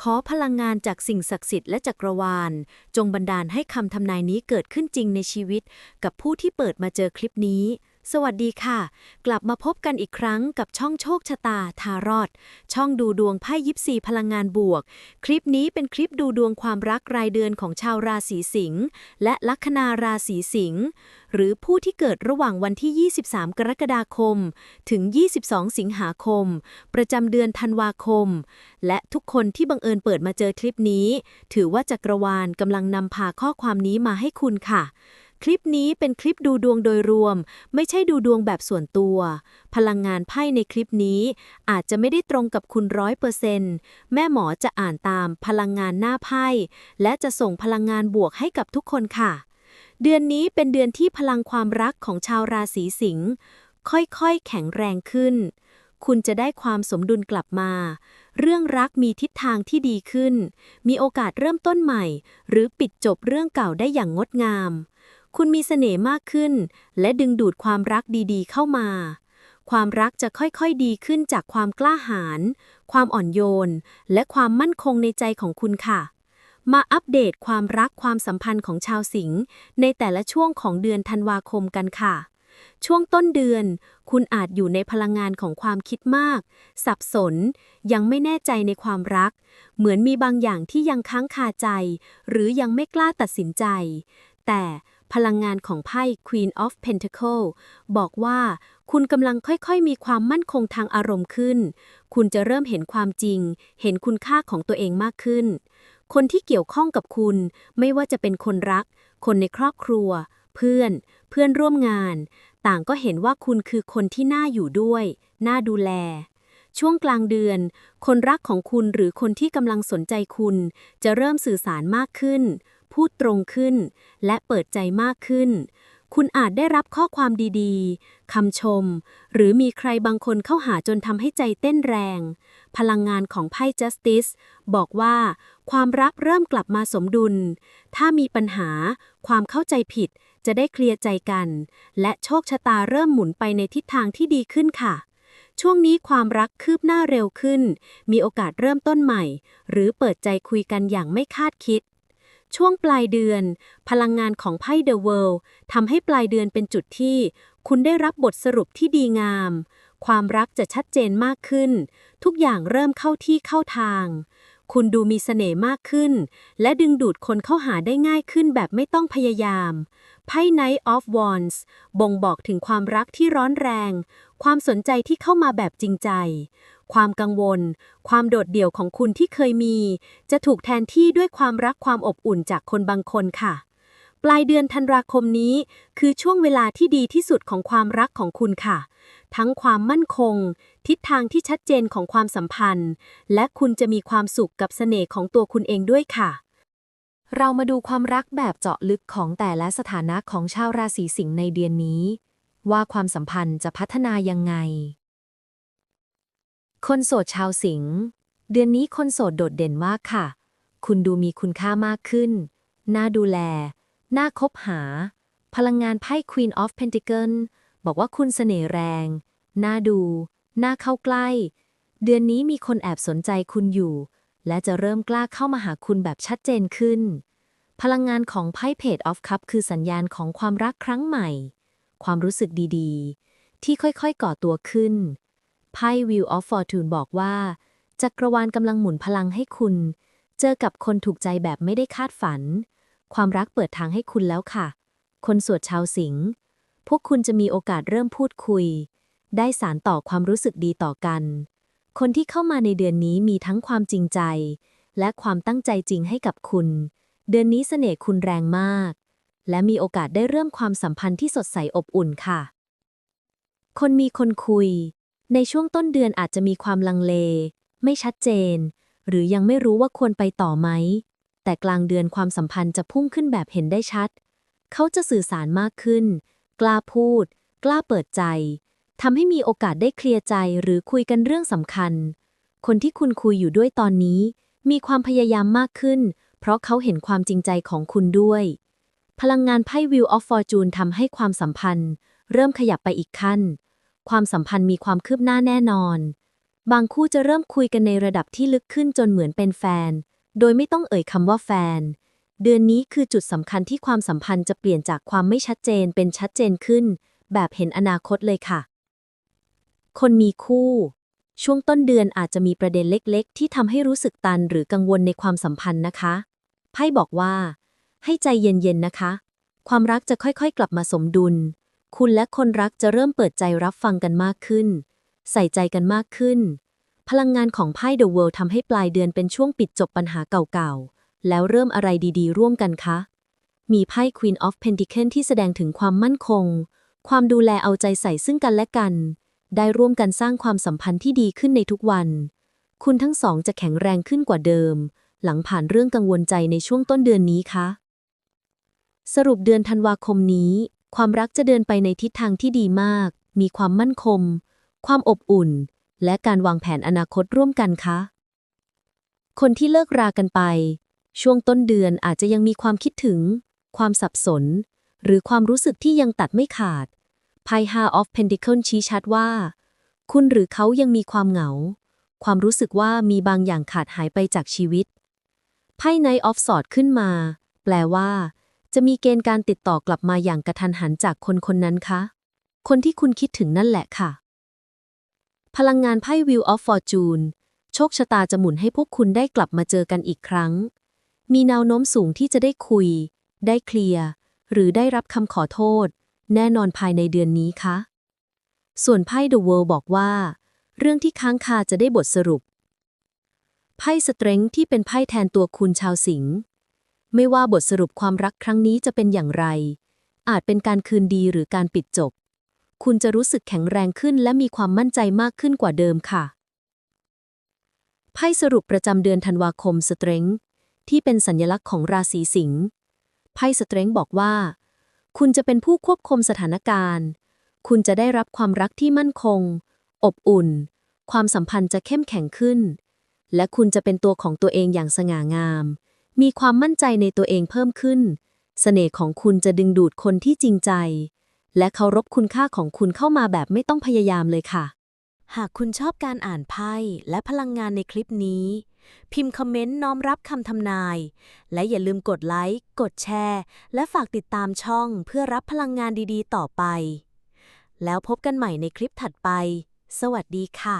ขอพลังงานจากสิ่งศักดิ์สิทธิ์และจักรวาล จงบันดาลให้คำทำนายนี้เกิดขึ้นจริงในชีวิต กับผู้ที่เปิดมาเจอคลิปนี้ สวัสดีค่ะ กลับมาพบกันอีกครั้งกับช่องโชคชะตาทารอด ช่องดูดวงไพ่ยิปซีพลังงานบวก คลิปนี้เป็นคลิปดูดวงความรักรายเดือนของชาวราศีสิงห์และลัคนาราศีสิงห์หรือผู้ที่เกิดระหว่างวันที่ 23 กรกฎาคม ถึง 22 สิงหาคม ประจำเดือนธันวาคม และทุกคนที่บังเอิญเปิดมาเจอคลิปนี้ ถือว่าจักรวาลกำลังนำพาข้อความนี้มาให้คุณค่ะ คลิปนี้เป็นคลิปดูดวงโดยรวม ไม่ใช่ดูดวงแบบส่วนตัว พลังงานไพ่ในคลิปนี้ อาจจะไม่ได้ตรงกับคุณร้อยเปอร์เซนต์แม่หมอจะอ่านตามพลังงานหน้าไพ่ และจะส่งพลังงานบวกให้กับทุกคนค่ะ เดือนนี้เป็นเดือนที่พลังความรักของชาวราศีสิงห์ค่อยๆ แข็งแรงขึ้น คุณจะได้ความสมดุลกลับมา เรื่องรักมีทิศทางที่ดีขึ้น มีโอกาสเริ่มต้นใหม่ หรือปิดจบเรื่องเก่าได้อย่างงดงาม คุณมีเสน่ห์มากขึ้น และดึงดูดความรักดีๆ เข้ามา ความรักจะค่อยๆดีขึ้นจากความกล้าหาญ ความอ่อนโยน และความมั่นคงในใจของคุณค่ะ มาอัปเดตความรักความสัมพันธ์ของชาวสิงห์ในแต่ละช่วงของเดือนธันวาคมกันค่ะ ช่วงต้นเดือน คุณอาจอยู่ในพลังงานของความคิดมาก สับสน ยังไม่แน่ใจในความรัก เหมือนมีบางอย่างที่ยังค้างคาใจ หรือยังไม่กล้าตัดสินใจ แต่ พลังงานของไพ่ Queen of Pentacle บอกว่า คุณกำลังค่อยๆ มีความมั่นคงทางอารมณ์ขึ้น คุณจะเริ่มเห็นความจริง เห็นคุณค่าของตัวเองมากขึ้น คนที่เกี่ยวข้องกับคุณ ไม่ว่าจะเป็นคนรัก คนในครอบครัว เพื่อน เพื่อนร่วมงาน ต่างก็เห็นว่าคุณคือคนที่น่าอยู่ด้วย น่าดูแลช่วงกลางเดือน คนรักของคุณหรือคนที่กำลังสนใจคุณ จะเริ่มสื่อสารมากขึ้น พูดตรงขึ้น และเปิดใจมากขึ้น คุณอาจได้รับข้อความดีๆคำชม หรือมีใครบางคนเข้าหาจนทำให้ใจเต้นแรง พลังงานของไพ่ Justice บอกว่า ความรักเริ่มกลับมาสมดุล ถ้ามีปัญหา ความเข้าใจผิดจะได้เคลียร์ใจกัน และโชคชะตาเริ่มหมุนไปในทิศทางที่ดีขึ้นค่ะ ช่วงนี้ความรักคืบหน้าเร็วขึ้น มีโอกาสเริ่มต้นใหม่ หรือเปิดใจคุยกันอย่างไม่คาดคิด ช่วงปลายเดือน พลังงานของไพ่ The World ทำให้ปลายเดือนเป็นจุดที่ คุณได้รับบทสรุปที่ดีงาม ความรักจะชัดเจนมากขึ้น ทุกอย่างเริ่มเข้าที่เข้าทาง คุณดูมีเสน่ห์มากขึ้น และดึงดูดคนเข้าหาได้ง่ายขึ้นแบบไม่ต้องพยายาม ไพ่ Knight of Wands บ่งบอกถึงความรักที่ร้อนแรง ความสนใจที่เข้ามาแบบจริงใจ ความกังวล ความโดดเดี่ยวของคุณที่เคยมี จะถูกแทนที่ด้วยความรักความอบอุ่นจากคนบางคนค่ะ ปลายเดือนธันวาคมนี้ คือช่วงเวลาที่ดีที่สุดของความรักของคุณค่ะ ทั้งความมั่นคง ทิศทางที่ชัดเจนของความสัมพันธ์ และคุณจะมีความสุขกับเสน่ห์ของตัวคุณเองด้วยค่ะ เรามาดูความรักแบบเจาะลึกของแต่ละสถานะของชาวราศีสิงห์ในเดือนนี้ ว่าความสัมพันธ์จะพัฒนายังไง คนโสดชาวสิงห์เดือนนี้คนโสดโดดเด่นมากค่ะ คุณดูมีคุณค่ามากขึ้น น่าดูแล น่าคบหา พลังงานไพ่ Queen of Pentacle บอกว่าคุณเสน่ห์แรง น่าดู น่าเข้าใกล้ เดือนนี้มีคนแอบสนใจคุณอยู่ และจะเริ่มกล้าเข้ามาหาคุณแบบชัดเจนขึ้น พลังงานของไพ่ Page of Cup คือสัญญาณของความรักครั้งใหม่ ความรู้สึกดีๆ ที่ค่อยๆก่อตัวขึ้น ไพ่ Wheel of Fortune บอกว่าจักรวาลกำลังหมุนพลังให้คุณ เจอกับคนถูกใจแบบไม่ได้คาดฝัน ความรักเปิดทางให้คุณแล้วค่ะ คนสวดชาวสิงห์พวกคุณจะมีโอกาสเริ่มพูดคุย ได้สารต่อความรู้สึกดีต่อกัน คนที่เข้ามาในเดือนนี้มีทั้งความจริงใจ และความตั้งใจจริงให้กับคุณ เดือนนี้เสน่ห์คุณแรงมาก และมีโอกาสได้เริ่มความสัมพันธ์ที่สดใสอบอุ่นค่ะ คนมีคนคุย ในช่วงต้นเดือนอาจจะมีความลังเล ไม่ชัดเจน หรือยังไม่รู้ว่าควรไปต่อไหม แต่กลางเดือนความสัมพันธ์จะพุ่งขึ้นแบบเห็นได้ชัด เขาจะสื่อสารมากขึ้น กล้าพูด กล้าเปิดใจทำให้มีโอกาสได้เคลียร์ใจหรือคุยกันเรื่องสำคัญ คนที่คุณคุยอยู่ด้วยตอนนี้ มีความพยายามมากขึ้น เพราะเขาเห็นความจริงใจของคุณด้วย พลังงานไพ่ Wheel of Fortune ทำให้ความสัมพันธ์ เริ่มขยับไปอีกขั้น ความสัมพันธ์มีความคืบหน้าแน่นอน บางคู่จะเริ่มคุยกันในระดับที่ลึกขึ้นจนเหมือนเป็นแฟน โดยไม่ต้องเอ่ยคำว่าแฟน เดือนนี้คือจุดสำคัญที่ความสัมพันธ์จะเปลี่ยนจากความไม่ชัดเจนเป็นชัดเจนขึ้น แบบเห็นอนาคตเลยค่ะ คนมีคู่ ช่วงต้นเดือนอาจจะมีประเด็นเล็กๆ ที่ทำให้รู้สึกตันหรือกังวลในความสัมพันธ์นะคะไพ่บอกว่า ให้ใจเย็นๆนะคะ ความรักจะค่อยๆ กลับมาสมดุล คุณและคนรักจะเริ่มเปิดใจรับฟังกันมากขึ้น ใส่ใจกันมากขึ้น พลังงานของไพ่ The World ทำให้ปลายเดือนเป็นช่วงปิดจบปัญหาเก่าๆ แล้วเริ่มอะไรดีๆ ร่วมกันคะ มีไพ่ Queen of Pentacles ที่แสดงถึงความมั่นคง ความดูแลเอาใจใส่ซึ่งกันและกัน ได้ร่วมกันสร้างความสัมพันธ์ที่ดีขึ้นในทุกวัน คุณทั้งสองจะแข็งแรงขึ้นกว่าเดิม หลังผ่านเรื่องกังวลใจในช่วงต้นเดือนนี้คะ สรุปเดือนธันวาคมนี้ ความรักจะเดินไปในทิศทางที่ดีมาก มีความมั่นคงความอบอุ่น และการวางแผนอนาคตร่วมกันคะ คนที่เลิกรากันไป ช่วงต้นเดือนอาจจะยังมีความคิดถึง ความสับสน หรือความรู้สึกที่ยังตัดไม่ขาดไพ่ห้า of Pentacle ชี้ชัดว่า คุณหรือเขายังมีความเหงา ความรู้สึกว่ามีบางอย่างขาดหายไปจากชีวิตไพ่ Knight of Swords ขึ้นมา แปลว่า จะมีเกณฑ์การติดต่อกลับมาอย่างกระทันหันจากคนคนนั้นคะ คนที่คุณคิดถึงนั่นแหละค่ะ พลังงานไพ่ Wheel of Fortune โชคชะตาจะหมุนให้พวกคุณได้กลับมาเจอกันอีกครั้ง มีแนวโน้มสูงที่จะได้คุย ได้เคลียร์ หรือได้รับคำขอโทษ แน่นอนภายในเดือนนี้คะ ส่วนไพ่ The World บอกว่า เรื่องที่ค้างคาจะได้บทสรุป ไพ่สเตรงที่เป็นไพ่แทนตัวคุณชาวสิงห์ไม่ว่าบทสรุปความรักครั้งนี้จะเป็นอย่างไร อาจเป็นการคืนดีหรือการปิดจบ คุณจะรู้สึกแข็งแรงขึ้นและมีความมั่นใจมากขึ้นกว่าเดิมค่ะไพ่สรุปประจำเดือนธันวาคมสเตรงที่เป็นสัญลักษณ์ของราศีสิงห์ไพ่สเตรงบอกว่า คุณจะเป็นผู้ควบคุมสถานการณ์ คุณจะได้รับความรักที่มั่นคง อบอุ่น ความสัมพันธ์จะเข้มแข็งขึ้น และคุณจะเป็นตัวของตัวเองอย่างสง่างาม มีความมั่นใจในตัวเองเพิ่มขึ้นเสน่ห์ของคุณจะดึงดูดคนที่จริงใจ และเคารพคุณค่าของคุณเข้ามาแบบไม่ต้องพยายามเลยค่ะ หากคุณชอบการอ่านไพ่และพลังงานในคลิปนี้ พิมพ์คอมเมนต์น้อมรับคำทำนาย และอย่าลืมกดไลค์ กดแชร์ และฝากติดตามช่องเพื่อรับพลังงานดีๆ ต่อไป แล้วพบกันใหม่ในคลิปถัดไป สวัสดีค่ะ